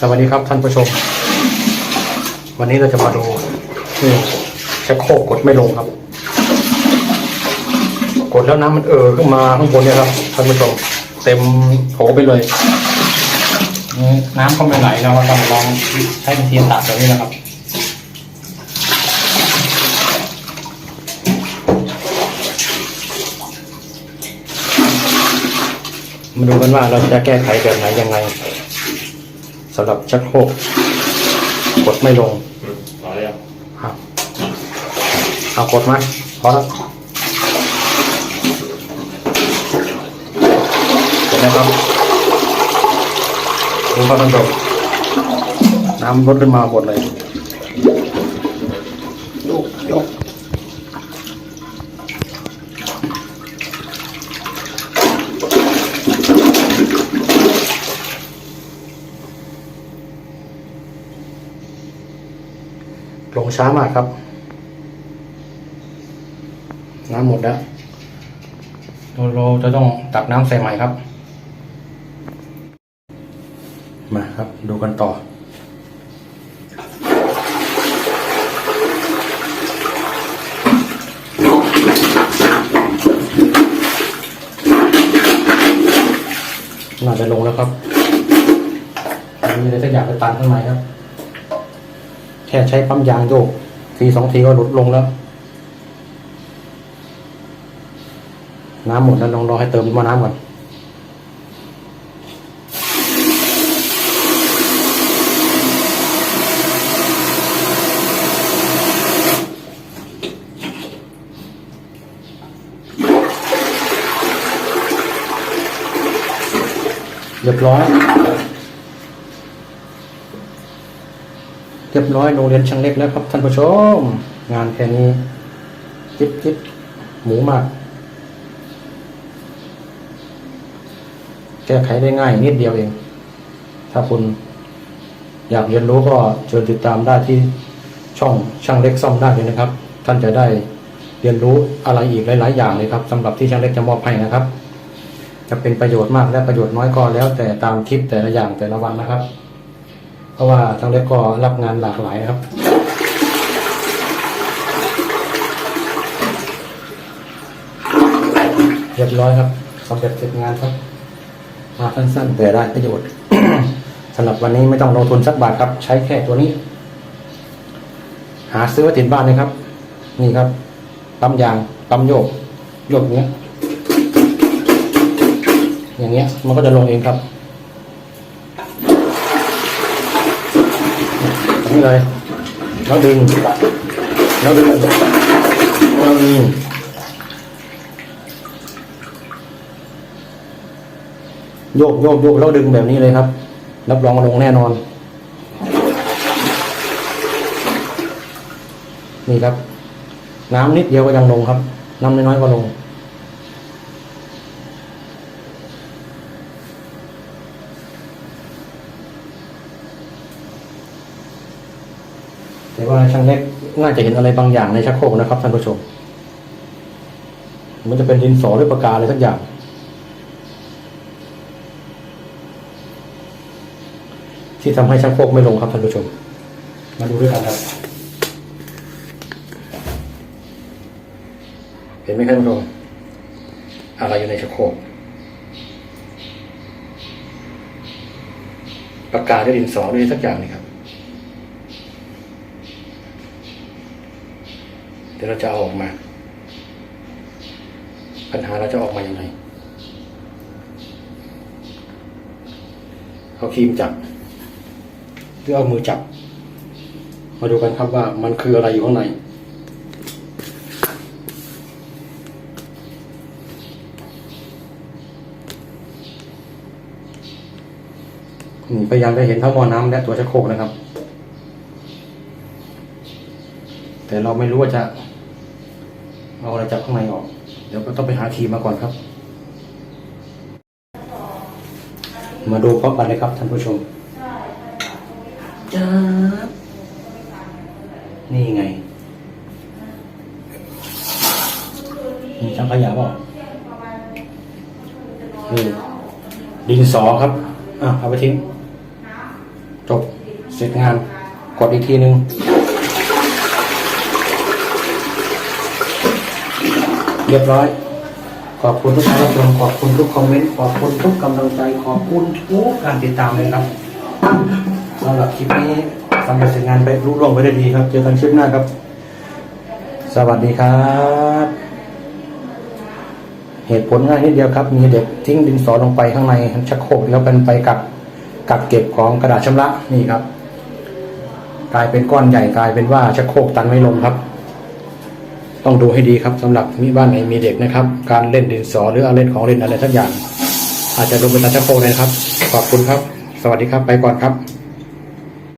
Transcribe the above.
สวัสดีครับท่านผู้ชม วันนี้เราจะมาดูนี่ชักโครกกดไม่ลงครับ กดแล้วน้ำมันเอ่อขึ้นมาข้างบนเนี่ยครับท่านผู้ชม เต็มโถไปเลยนี่น้ำก็ไม่ไหลเราก็ต้องลองใช้เป็นเทียนตัดแบบนี้นะครับมาดูกันว่าเราจะแก้ไขแบบไหนยังไงสำหรับชักโครกกดไม่ลงพอแล้วครับเอากดมาพอแล้วเห็นไหมครับดูครับท่านผู้ชมน้ำลดขึ้นมาหมดเลย ลงช้ามากครับ น้ำหมดแล้วเราเราจะต้องตักน้ำใส่ใหม่ครับ มาครับ ดูกันต่อน่าจะลงแล้วครับ มีอะไรสักอย่างไปตันข้างในครับ แค่ใช้ปั๊มยางโยกทีสองทีก็หลุดลงแล้ว น้ำหมดแล้วลองรอให้เติมมาน้ำก่อนเรียบร้อย เรีย บร้อยโรงเรียนช่างเล็กแล้วครับท่านผู้ชม งานแค่นี้จิ๊บจิ๊บหมูมาก แก้ไขได้ง่ายนิดเดียวเอง ถ้าคุณอยากเรียนรู้ก็เชิญติดตามได้ที่ช่องช่างเล็กซ่อมได้เลยนะครับ ท่านจะได้เรียนรู้อะไรอีกหลาย ๆ อย่างเลยครับสำหรับที่ช่างเล็กจะมอบให้นะครับ จะเป็นประโยชน์มากและประโยชน์น้อยก็แล้วแต่ตามคลิปแต่ละอย่างแต่ละวันนะครับ ราะว่าช่างเล็กก็รับงานหลากหลายครับ เรียบร้อยครับสำเร็จเสร็จงานครับ มาสั้นๆแต่ได้ประโยชน์สำหรับวันนี้ไม่ต้องลงทุนสักบาทครับ ใช้แค่ตัวนี้ หาซื้อไว้ติดบ้านเลยครับ นี่ครับปั๊มยางปั๊มโยก โยกอย่างเงี้ย อย่างเงี้ย มันก็จะลงเองครับอย่าง นี้เลยแล้วดึงแล้วดึงแล้วดึงโยกโยกโยกแล้วดึงแบบนี้เลยครับ รับรองลงแน่นอน นี่ครับ น้ำนิดเดียวก็ยังลงครับ น้ำน้อยๆก็ลง แต่ว่าช่างเล็กน่าจะเห็นอะไรบางอย่างในชักโครกนะครับท่านผู้ชม มันจะเป็นดินสอหรือปากกาอะไรสักอย่าง ที่ทำให้ชักโครกไม่ลงครับท่านผู้ชม มาดูด้วยกันครับ เห็นไหมครับท่านผู้ชมอะไรอยู่ในชักโครกปากกาด้วยดินสอด้วยสักอย่างนี่ครับ เดี๋ยวเราจะเอาออกมา ปัญหาเราจะออกมาอย่างไรเอาครีมจับหรือเอามือจับ มาดูกันครับว่ามันคืออะไรอยู่ข้างในพยายามจะเห็นทั้งหม้อน้ำและตัวชักโครกนะครับ แต่เราไม่รู้ว่าจะ เอาอะไรจับข้างในออก เดี๋ยวก็ต้องไปหาคีมมาก่อนครับ มาดูพร้อมกันเลยครับท่านผู้ชมจ้านี่ไงมีช่างขยะเปล่านี่ดินสอครับ อะเอาไปทิ้ง จบ เสร็จงาน กดอีกทีหนึ่ง เรียบร้อย ขอบคุณทุกท่านรับชมขอบคุณทุกคอมเมนต์ขอบคุณทุกกำลังใจขอบคุณทุกการติดตามเลยครับสำหรับคลิปนี้สำเร็จเสร็จงานไปรุ่ล่วงไปได้ดีครับ เจอกันคลิปหน้าครับ สวัสดีครับ เหตุผลง่ายนิดเดียวครับ มีเด็กทิ้งดินสอลงไปข้างในชักโครกแล้วเป็นไปกักกักเก็บของกระดาษชำระนี่ครับ กลายเป็นก้อนใหญ่กลายเป็นว่าชักโครกตันไม่ลงครับ ต้องดูให้ดีครับสำหรับมีบ้านไหนมีเด็กนะครับ การเล่นดินสอหรือเอาเล่นของเล่นอะไรสักอย่าง อาจจะลงเป็นตาชักโคเลยนะครับ ขอบคุณครับ สวัสดีครับไปก่อนครับ